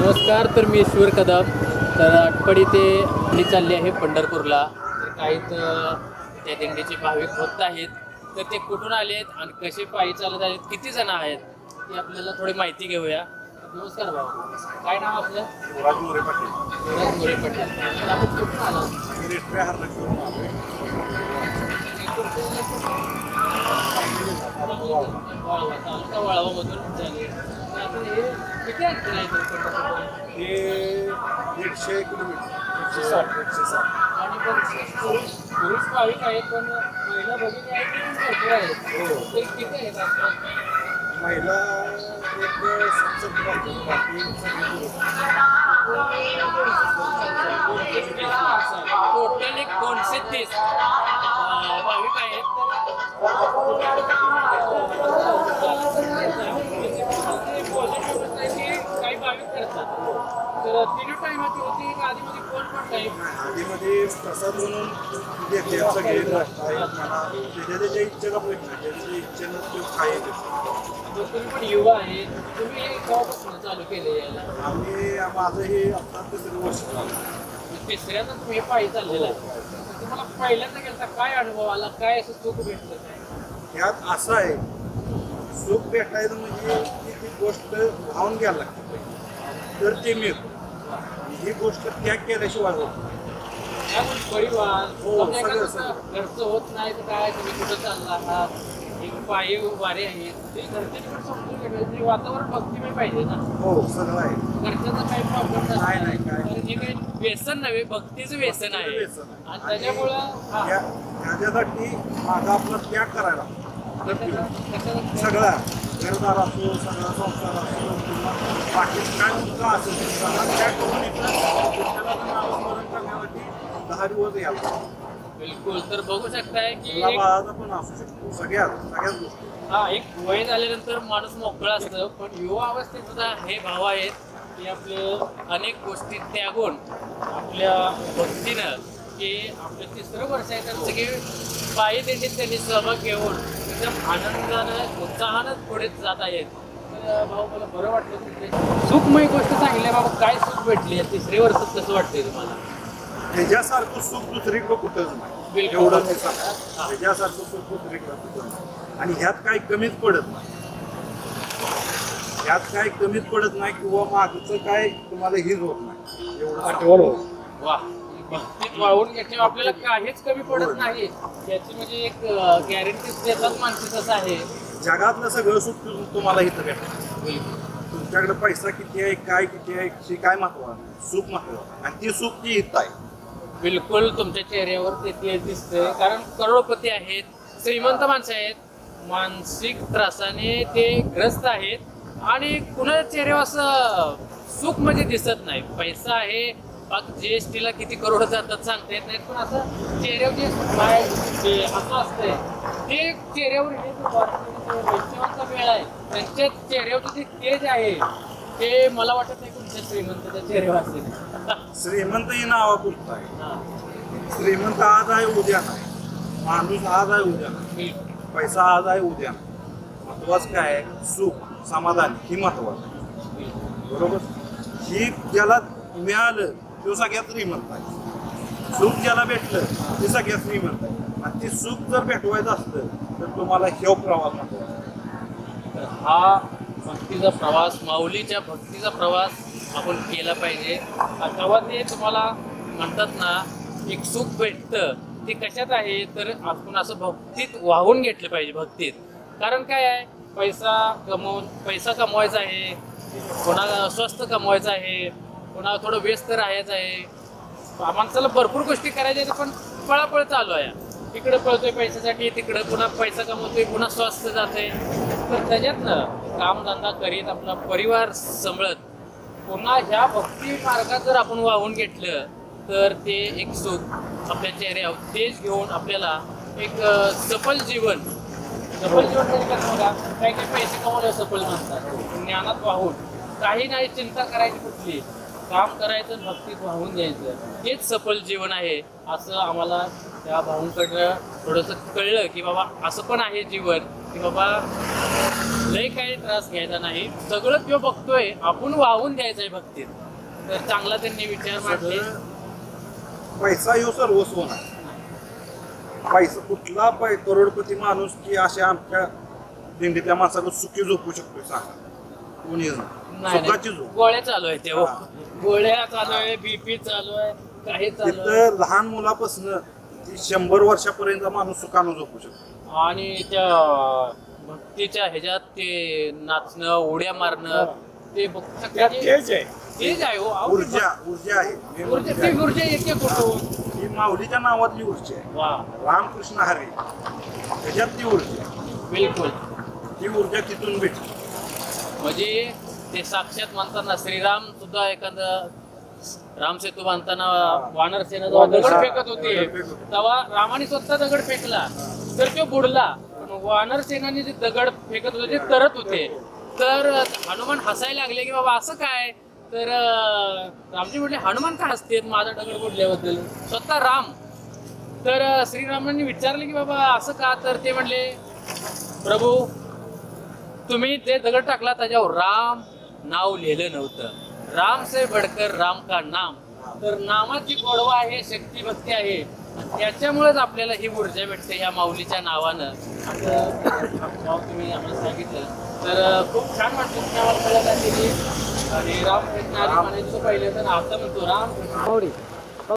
नमस्कार तर मी ईश्वर कदम. तर आटपाडी ते दिंडी चालली आहे पंढरपूरला. तर काही तर त्या दिंडीचे भाविक भक्त आहेत. तर ते कुठून आलेत आणि कसे पायी चालत आहेत किती जण आहेत ती आपल्याला थोडी माहिती घेऊया. नमस्कार भाऊ. काय नाव आपलं? राजमोरे पाटील. युवराज मोरे पटेल. आपण कुठून आलो? मी वाळवा तालुका वाळवामधून झाले तर आता हे किती अंतर आहे इथून? हे किलोमीटर. एकशे साठ एकशे साठ. आणि पण पुरुष पुरुष भाविक आहेत पण महिला भगिनी आहेत ते पण भरपूर आहेत ते किती आहेत आपलं महिला एक सत्संग राहतो बाकी सगळे पुरुष. टोटल एक दोनशे तीस. अं, भाविक आहेत काही तर तिन्ही टायमाची होती का आधीमध्ये कोण पण टाईम आधीमध्ये प्रसाद म्हणून नाश्ता आहेत म्हणा त्याच्या त्याच्या इच्छेला प्रश्न ज्याची इच्छेनं तो खायचे तुम्ही पण युवा आहे. तुम्ही केव्हापासून चालू केले याला. आम्ही माझं हे आता तिसरं वर्ष तिसऱ्यांदा तुम्ही हे पायी चाललेला आहे. तुम्हाला पहिल्यांदा गेलता काय अनुभव आला? काय असं सुख भेटलं? काय ह्यात असं आहे. सुख भेटायचं म्हणजे ती गोष्ट भावून घ्यायला लागते. तर ते मिळतं ही गोष्ट त्याग केल्याशिवाय होत परिवार हो, घरचं होत नाही तर काय? तुम्ही कुठं चालला आहात? एक पायी वारे आहेत. ते समजून घेतलं ते वातावरण भक्तिमय पाहिजे ना. हो सगळं आहे. घरच्यांचा काही प्रॉब्लेम नाही, नाही, काय. हे काही व्यसन नव्हे भक्तीचं व्यसन आहे. व्यसन आहे. आणि त्याच्यामुळं हा, त्या- त्याच्यासाठी माझा आपला त्याग करायला कशाला- सगळा. घरदार असो सगळा संसार असो किंवा बाकी काय मुद्दा असेल. ते सगळा त्याग करून इथं विठ्ठलाचं नामस्मरण करण्यासाठी दहा दिवस यायला बिलकुल. तर बघू शकताय की मुला एक बाळाचा पण असू शकतो. सगळ्यात सगळ्याच गोष्टी. हा एक वय झाल्यानंतर माणूस मोकळा असतं. पण युवा अवस्थेत सुद्धा हे भाव आहेत की आपले अनेक गोष्टी त्यागून आपल्या भक्तीनं की आपलं तिसरं वर्ष आहे तर सगळे पायी त्यांनी सहभाग घेऊन एकदम आनंदानं उत्साहानं पुढे जात तर भाऊ मला बरं वाटलं तिकडे सुखमय गोष्ट सांगितली. बाबा काय सुख भेटली? आहे तिसऱ्या वर्षात कसं वाटतंय तुम्हाला? ह्याच्यासारखं सुख दुसरीकडं कुठंच नाही. एवढं मी सांगतो ह्याच्यासारखं सुख दुसरीकडं कुठं नाही आणि ह्यात काही कमीच पडत नाही? ह्यात काही कमीच पडत नाही किंवा मागचं काय तुम्हाला हिर होत नाही? एवढं सांगतो. वा वाळवून घेतल्यावर आपल्याला काहीच कमी पडत नाही. याची म्हणजे एक गॅरंटी देतात माणसं कसं आहे. जगातलं सगळं सुख तुम- तुम्हाला इथं भेटणार तुमच्याकडे पैसा किती आहे काय किती आहे हे काय महत्वाचं नाही. सुख महत्वाचं आणि ती सुख ती इथं आहे. बिलकुल तुमच्या चेहऱ्यावर ते दिसतंय. कारण करोडपती आहेत श्रीमंत माणसं आहेत. मानसिक त्रासाने ते ग्रस्त आहेत. आणि कुणाच्या चेहऱ्यावर असं सुख म्हणजे दिसत नाही. पैसा आहे बाकी जीएसटीला किती करोड जातात सांगता येत नाहीत पण असं चेहऱ्यावर जे काय जे असं असतंय ते चेहऱ्यावर हे मेळ आहे. त्यांच्या चेहऱ्यावर जे तेज आहे ते मला वाटत नाही तुमच्या श्रीमंताच्या चेहऱ्यावर असेल. श्रीमंत ही नावापुरतं आहे. हा. श्रीमंत आज आहे उद्या नाही. माणूस आज आहे उद्या नाही. पैसा आज आहे उद्या नाही. महत्वाचं काय आहे? सुख समाधान ही महत्वाचं आहे. बरोबर? ही ज्याला मिळालं तो सगळ्यात श्रीमंत आहे. सुख ज्याला भेटलं ते सगळ्यात श्रीमंत आहे. आणि ते सुख जर भेटवायचं असलं तर तुम्हाला हेव प्रवास तर हा भक्तीचा प्रवास माऊलीच्या भक्तीचा प्रवास आपण केला पाहिजे. तेव्हा ते तुम्हाला म्हणतात ना एक सुख भेटतं ते कशात आहे? तर आपण असं भक्तीत वाहून घेतलं पाहिजे भक्तीत. कारण काय आहे? पैसा कमवून पैसा कमवायचा आहे कोणाला अस्वस्थ कमवायचा आहे कोणाला थोडं व्यस्त राहायचं आहे. माणसाला भरपूर गोष्टी करायच्या आहेत पण पळापळ चालू आहे. इकडं पळतोय पैशासाठी तिकडे पुन्हा पैसा कमवतोय पुन्हा स्वास्थ जाते तर त्याच्यातनं कामधंदा करीत आपला परिवार सांभाळत. पुन्हा ह्या भक्ती मार्गात जर आपण वाहून घेतलं तर ते एक सुख आपल्या चेहऱ्यावर तेज घेऊन आपल्याला एक सफल जीवन. सफल जीवन म्हणजे काही काही पैसे कमवलं सफल म्हणतात. ज्ञानात वाहून. काही नाही चिंता करायची कुठली. काम करायचं भक्तीत वाहून द्यायचं हेच सफल जीवन आहे असं आम्हाला त्या भाऊंकडनं थोडंसं कळलं की बाबा असं पण आहे जीवन की बाबा लय काही त्रास घ्यायचा नाही. सगळं तो बघतोय आपण वाहून द्यायचंय भक्तीत. तर चांगला त्यांनी विचार मांडले. पैसा येऊ सर्वस्व नाही पैसा कुठला पै करोडपती माणूस की अशा आमच्या दिंडीतल्या माणसाकडे सुखी झोपू शकतोय सांगा. कोणीच नाही सुखाची नाही. झोप. गोळ्या चालू आहे ते हो. गोळ्या चालू आहे बीपी चालू आहे काही चालू आहे. तिथं लहान मुलापासून शंभर वर्षापर्यंत माणूस सुखानं झोपू शकतो. आणि त्या भक्तीच्या ह्याच्यात ते नाचणं उड्या मारणं ते भक्त- त्यात तेच आहे. तेच आहे हो. अहो, ऊर्जा ऊर्जा आहे. main ऊर्जा ती. ऊर्जा येते कुठून? ही माऊलीच्या नावातली ऊर्जा आहे. वा. रामकृष्ण हरे. त्याच्यात ती ऊर्जा. बिलकुल. ती ऊर्जा तिथून भेटते. म्हणजे ते साक्षात म्हणताना श्रीराम सुद्धा एखादं रामसेतू बांधताना वानर सेना. जेव्हा दगड फेकत होते. तेव्हा रामाने स्वतः दगड फेकला. तर तो बुडला. वानर सेनाने जे दगड फेकत होते ते तरत होते. तर हनुमान हसायला लागले की बाबा असं काय? तर रामजी म्हटले हनुमान का हसतेत? माझा दगड बुडल्याबद्दल. स्वतः राम. तर श्रीरामांनी विचारले की बाबा असं का? तर ते म्हणले प्रभू तुम्ही ते दगड टाकला त्याच्यावर राम नाव लिहिलं नव्हतं. राम से बडकर राम का नाम. तर नामाची गोडवा आहे शक्ती भक्ती आहे. त्याच्यामुळेच आपल्याला ही ऊर्जा भेटते या माऊलीच्या नावानं. नाव तुम्ही आम्हाला सांगितलं. तर खूप छान वाटतं तुम्ही आम्हाला कळत आणि राम कृष्ण म्हणायचं पहिलं तर आता म्हणतो राम.